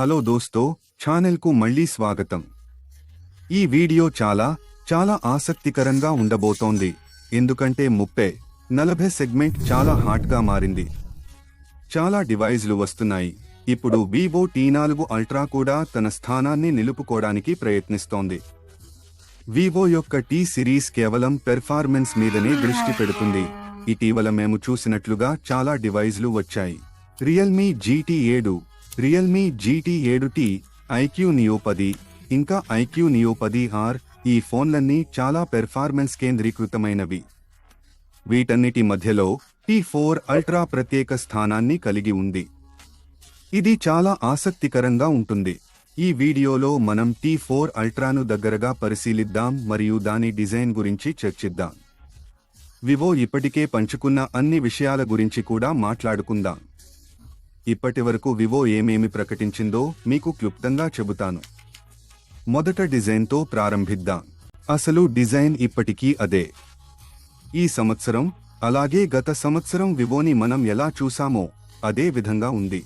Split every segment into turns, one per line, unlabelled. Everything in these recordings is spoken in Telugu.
హలో దోస్తో ఛానల్కు మళ్ళీ స్వాగతం. ఈ వీడియో చాలా చాలా ఆసక్తికరంగా ఉండబోతోంది. ఎందుకంటే ముప్పై నలభై సెగ్మెంట్ చాలా హాట్గా మారింది. చాలా డివైజ్లు వస్తున్నాయి. ఇప్పుడు వివో టీ నాలుగు అల్ట్రా కూడా తన స్థానాన్ని నిలుపుకోవడానికి ప్రయత్నిస్తోంది. వివో యొక్క టీ సిరీస్ కేవలం పెర్ఫార్మెన్స్ మీదనే దృష్టి పెడుతుంది. ఇటీవల మేము చూసినట్లుగా చాలా డివైజ్లు వచ్చాయి. రియల్మీ జీటీ ఏడు రియల్మీ జీటీ ఏడు టీ ఐక్యూ నియో పది ఇంకా ఐక్యూ నియో పది ఆర్ ఈ ఫోన్లన్నీ చాలా పెర్ఫార్మెన్స్ కేంద్రీకృతమైనవి. వీటన్నిటి మధ్యలో టీ ఫోర్ అల్ట్రా ప్రత్యేక స్థానాన్ని కలిగి ఉంది. ఇది చాలా ఆసక్తికరంగా ఉంటుంది. ఈ వీడియోలో మనం టీ ఫోర్ అల్ట్రాను దగ్గరగా పరిశీలిద్దాం మరియు దాని డిజైన్ గురించి చర్చిద్దాం. వివో ఇప్పటికే పంచుకున్న అన్ని విషయాల గురించి కూడా మాట్లాడుకుందాం. ఇప్పటివరకు వివో ఏమేమి ప్రకటించిందో మీకు క్లుప్తంగా చెబుతాను. మొదట డిజైన్తో ప్రారంభిద్దాం. అసలు డిజైన్ ఇప్పటికీ అదే. ఈ సంవత్సరం అలాగే గత సంవత్సరం వివోని మనం ఎలా చూసామో అదే విధంగా ఉంది.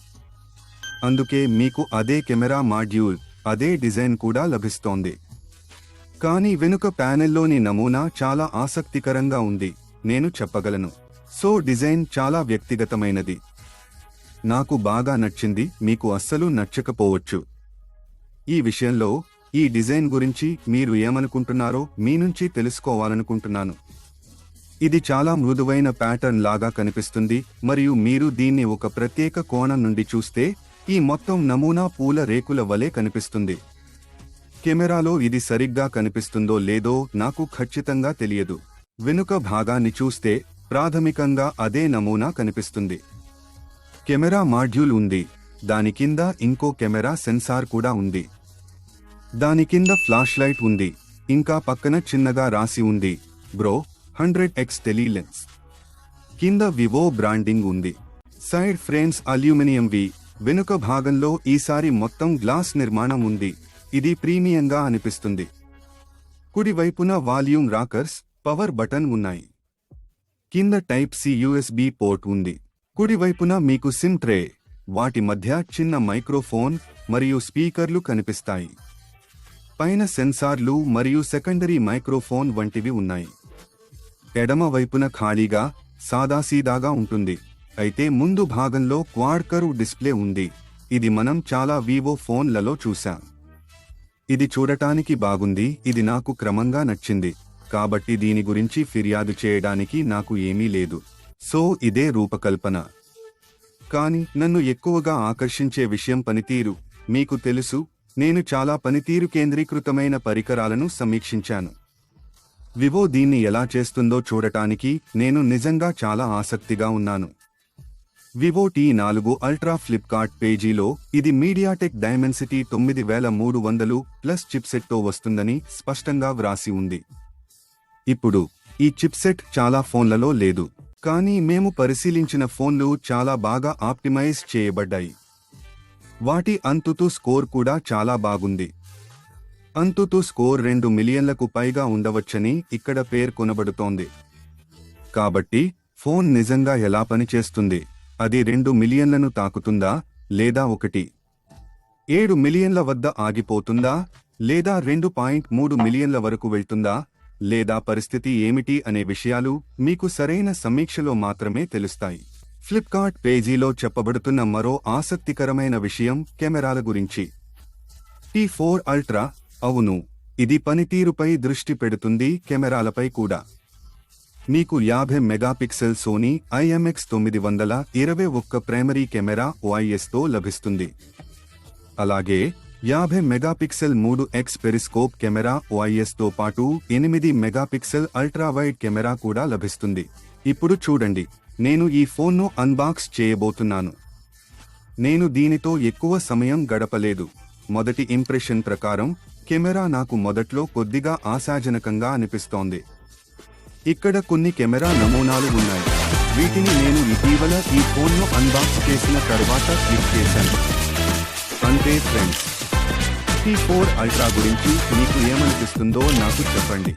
అందుకే మీకు అదే కెమెరా మాడ్యూల్ అదే డిజైన్ కూడా లభిస్తోంది. కానీ వెనుక ప్యానెల్లోని నమూనా చాలా ఆసక్తికరంగా ఉంది నేను చెప్పగలను. సో డిజైన్ చాలా వ్యక్తిగతమైనది. నాకు బాగా నచ్చింది మీకు అస్సలు నచ్చకపోవచ్చు. ఈ విషయంలో ఈ డిజైన్ గురించి మీరు ఏమనుకుంటున్నారో మీ నుంచి తెలుసుకోవాలనుకుంటున్నాను. ఇది చాలా మృదువైన ప్యాటర్న్ లాగా కనిపిస్తుంది మరియు మీరు దీన్ని ఒక ప్రత్యేక కోణం నుండి చూస్తే ఈ మొత్తం నమూనా పూల రేకుల వలె కనిపిస్తుంది. కెమెరాలో ఇది సరిగ్గా కనిపిస్తుందో లేదో నాకు ఖచ్చితంగా తెలియదు. వెనుక భాగాన్ని చూస్తే ప్రాథమికంగా అదే నమూనా కనిపిస్తుంది. కెమెరా మాడ్యూల్ ఉంది. దాని కింద ఇంకో కెమెరా సెన్సార్ కూడా ఉంది. దాని కింద ఫ్లాష్ లైట్ ఉంది. ఇంకా పక్కన చిన్నగా రాసి ఉంది. Bro hundred X tele lens. కింద వివో బ్రాండింగ్ ఉంది. సైడ్ ఫ్రేమ్స్ అల్యూమినియం వి. వెనుక భాగంలో ఈసారి మొత్తం గ్లాస్ నిర్మాణం ఉంది. ఇది ప్రీమియంగా అనిపిస్తుంది. కుడివైపున వాల్యూమ్ రాకర్స్ పవర్ బటన్ ఉన్నాయి. కింద టైప్ సి యుఎస్బి పోర్ట్ ఉంది. కుడివైపున మీకు సిమ్ ట్రే వాటి మధ్య చిన్న మైక్రోఫోన్ మరియు స్పీకర్లు కనిపిస్తాయి. పైన సెన్సార్లు మరియు సెకండరీ మైక్రోఫోన్ వంటివి ఉన్నాయి. ఎడమ వైపున ఖాళీగా సాదాసీదాగా ఉంటుంది. అయితే ముందు భాగంలో క్వాడ్కరు డిస్ప్లే ఉంది. ఇది మనం చాలా వివో ఫోన్లలో చూశాం. ఇది చూడటానికి బాగుంది. ఇది నాకు క్రమంగా నచ్చింది. కాబట్టి దీని గురించి ఫిర్యాదు చేయడానికి నాకు ఏమీ లేదు. సో ఇదే రూపకల్పన. కానీ నన్ను ఎక్కువగా ఆకర్షించే విషయం పనితీరు. మీకు తెలుసు నేను చాలా పనితీరు కేంద్రీకృతమైన పరికరాలను సమీక్షించాను. వివో దీన్ని ఎలా చేస్తుందో చూడటానికి నేను నిజంగా చాలా ఆసక్తిగా ఉన్నాను. వివో టీ నాలుగు అల్ట్రా ఫ్లిప్కార్ట్ పేజీలో ఇది మీడియాటెక్ డైమెన్సిటీ తొమ్మిది వేల మూడు వందలు ప్లస్ చిప్సెట్తో వస్తుందని స్పష్టంగా వ్రాసి ఉంది. ఇప్పుడు ఈ చిప్సెట్ చాలా ఫోన్లలో లేదు. కానీ మేము పరిశీలించిన ఫోన్లు చాలా బాగా ఆప్టిమైజ్ చేయబడ్డాయి. వాటి అంతుతు స్కోర్ కూడా చాలా బాగుంది. అంతుతు స్కోర్ రెండు మిలియన్లకు పైగా ఉండవచ్చని ఇక్కడ పేర్కొనబడుతోంది కాబట్టి ఫోన్ నిజంగా ఎలా పనిచేస్తుంది? అది రెండు మిలియన్లను తాకుతుందా? లేదా ఒకటి? ఏడు మిలియన్ల వద్ద ఆగిపోతుందా? లేదా రెండు పాయింట్ మూడు మిలియన్ల వరకు వెళ్తుందా? లేదా పరిస్థితి ఏమిటి అనే విషయాలు మీకు సరైన సమీక్షలో మాత్రమే తెలుస్తాయి. ఫ్లిప్కార్ట్ పేజీలో చెప్పబడుతున్న మరో ఆసక్తికరమైన విషయం కెమెరాల గురించి. టీ ఫోర్ అల్ట్రా అవును ఇది పనితీరుపై దృష్టి పెడుతుంది కెమెరాలపై కూడా. మీకు యాభై మెగాపిక్సెల్ సోనీ ఐఎంఎక్స్ తొమ్మిది వందల ఇరవై ఒక్క ప్రైమరీ కెమెరా ఓఐఎస్తో లభిస్తుంది. అలాగే యాభై మెగాపిక్సెల్ మూడు ఎక్స్ పెరిస్కోప్ కెమెరా ఓఐఎస్తో పాటు ఎనిమిది మెగాపిక్సెల్ అల్ట్రావైడ్ కెమెరా కూడా లభిస్తుంది. ఇప్పుడు చూడండి. నేను ఈ ఫోన్ను అన్బాక్స్ చేయబోతున్నాను. నేను దీనితో ఎక్కువ సమయం గడపలేదు. మొదటి ఇంప్రెషన్ ప్రకారం కెమెరా నాకు మొదట్లో కొద్దిగా ఆశాజనకంగా అనిపిస్తోంది. ఇక్కడ కొన్ని కెమెరా నమూనాలు ఉన్నాయి. వీటిని నేను ఇటీవల ఈ ఫోన్ను అన్బాక్స్ చేసిన తర్వాత క్లిక్ చేశాను. అంతే ఫ్రెండ్స్ ఫోర్ అల్ట్రా గురించి మీకు ఏమనిపిస్తుందో నాకు చెప్పండి.